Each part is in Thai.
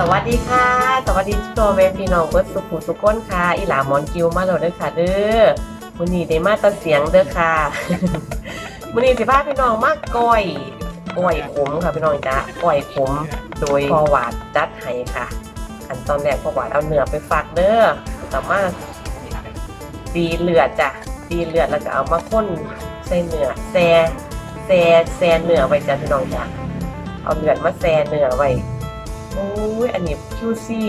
สวัสดีค่ะ สวัสดีตัวเวพี่น้องเบิร์ดสุขุสุขคนค่ะ อีหลามอนกิวมาแล้วเด้อค่ะเด้อมื้อนี้ได้มาตัดเสียงเด้อค่ะมื้อนี้สิพาพี่น้องมากก้อยก้อยขมค่ะพี่น้องจ้ะก้อยขมโดยพอหวาดจัดให้ค่ะ อันตอนแรกพอหวาดเอาเนื้อไปฝากเด้อต่อมาตีเลือดจ้ะตีเลือดแล้วก็เอามาข้นใส่เนื้อแซ่แซ่แซ่เนื้อไว้จ้ะพี่น้องจ้ะเอาเลือดมาแซ่เนื้อไว้ ยอันนี้คิวซี่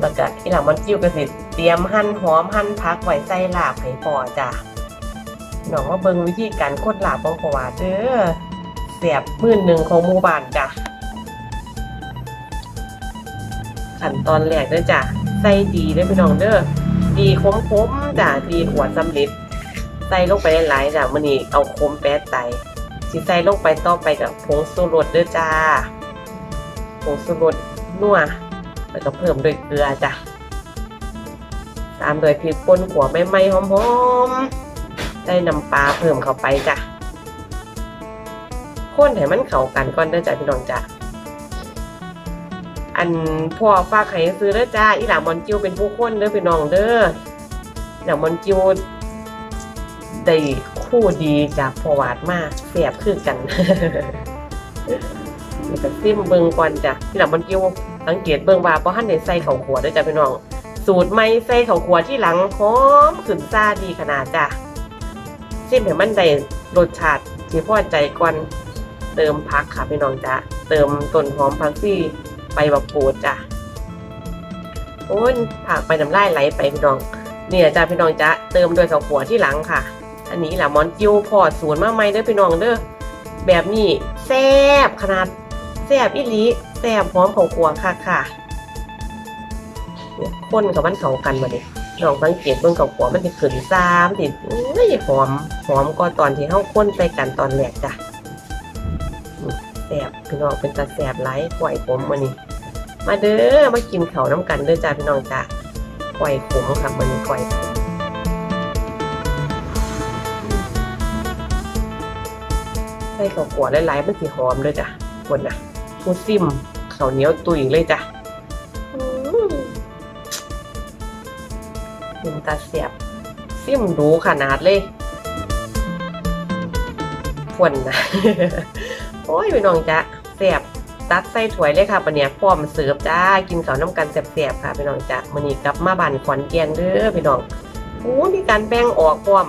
แล้วก็อีหลังมันจิ้วกระสิเตรียมหั่นหอมหั่นพักไว้ใส่ลาบให้พอจ้ะน้องว่าเบิงวิธีการคตรลาบของพอว่าเด้อเสียบมื่นหนึ่งของหมู่บ้านจ้ะขั้นตอนแรกเด้อจ้ะใส่ดีเด้อพี่น้องเด้อดีคมๆจ้ะดีขวดสำเร็จใส่ลงไปหลายๆจ้ะมื้อนี้เอาคมแป๊ดใส่ สิใส่ลงไปต่อไปกับผงสูรสเด้อจ้า ผงสูรสนัวแล้วก็เพิ่มด้วยเกลือจ้ะ ตามด้วยพริกป่นขัวไม่ไหม้หอมๆ ได้น้ำปลาเพิ่มเข้าไปจ้ะข้นให้มันเข้ากันก่อนเด้อจ้ะพี่น้องจ้ะ อันพ่อฝากให้ซื้อเด้อจ้า อีหลามอนจิวเป็นผู้ข้นเด้อพี่น้องเด้อ หลามอนจิวได้ คู่ดีจากพวาดมากเสียบคือกันนี่ก็ซิมเบิงก่อนจ้ะที่หลังมันกิ้วสังเกตเบิงว่าเพราะท่านได้ใส่ข้าวขวด้วยจ้ะพี่น้อง สูตรไม่ใส่ข้าวขัวที่หลังหอมขึ้นซาดีขนาดจ้ะซิมให้มันได้รสชาติที่พอใจก่อนเติมพักค่ะพี่น้องจ้ะเติมต้นหอมพักซี่ใบบักกูดจ้ะโอ้ยผักไปน้ำลายไหลไปพี่น้องเนี่ยจ้ะพี่น้องจ้ะเติมด้วยข้าวขัวที่หลังค่ะ อันนี้แหละมอนจิวพอดศูนมาใหมเด้อพี่น้องเด้อแบบนี้แซ่บขนาดแซ่บอีหลีแซ่บหอมของครัวค่ะค่ะเนี่ยคนกับมันเข้ากันมาดิน้องสังเกตเบิ่งกับขัวมันจะขึ้นซ้ำติดอุ้ยหอมหอมก็ตอนที่เฮาคนใส่กันตอนแรกจ้ะแซบพี่น้องเป็นตาแซบหลายกล้วยผมมื้อนี้มาเด้อมากินเขาน้ำกันเด้อจ้าพี่น้องจ้ะกล้วยขมค่ะมื้อนี้กล้วย ส่ข้าวขัวหลายๆมันสิหอมเลยจ้ะคนน่ะมูซิมข้าวเหนียวตุยเลยจ้ะอืมมันตาเสียบซิมดูขนาดเลยฝนนะโอ้ยพี่น้องจ้ะเสียบตักใส่ถ้วยเลยค่ะปะเนี่ยพร้อมเสิร์ฟจ้ากินข้าวน้ำกันแซ่บๆค่ะพี่น้องจ้ะมื้อนี้กลับมาบ้านขอนแก่นเด้อพี่น้องโอ้มีการแบ่งออกพร้อม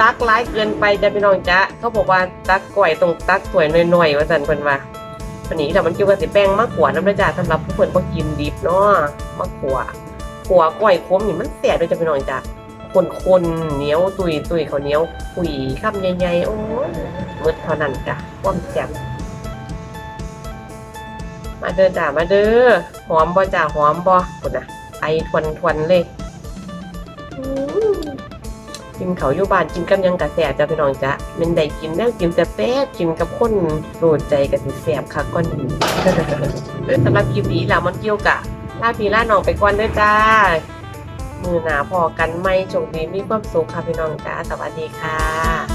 ตักร้ายเกินไปจ้ะพี่น้องจ้ะเขาบอกว่าตักก่อยตรงตักสวยหน่อยๆว่าสันเพิ่นว่าวันนี้แต่มันคิดว่าสิแป้งมากกว่าน้ำนะจ้ะสำหรับผู้เพิ่นบ่กินดิบเนาะมากกว่าขัวก่อยขมนี่มันแสบด้วยจ้ะพี่น้องจ้ะคนๆเหนียวตุยตุยเขาเหนียวปุยคำใหญ่ๆโอ้ยมืดเท่านั้นจ้ะความแซ่บมาเด้อจ้ะมาเด้อหอมบ่จ้ะหอมบ่พุ่นะไอทวนๆเลย กินเขาอยู่บ้านกินกับยังกะแสบจ้ะพี่น้องจ้ะเมันได้กินแล้วกินแต่แป๊บกินกับคนโรดใจกับสิแสบค่ะก้อนหินสำหรับคลิปนี้เรามันเกี่ยวกะลาพี่ล่าน้องไปก่อนด้อจ้า มือหนาพอกันไม่โชคดีมีความสุขค่ะพี่น้องจ้าสวัสดีค่ะ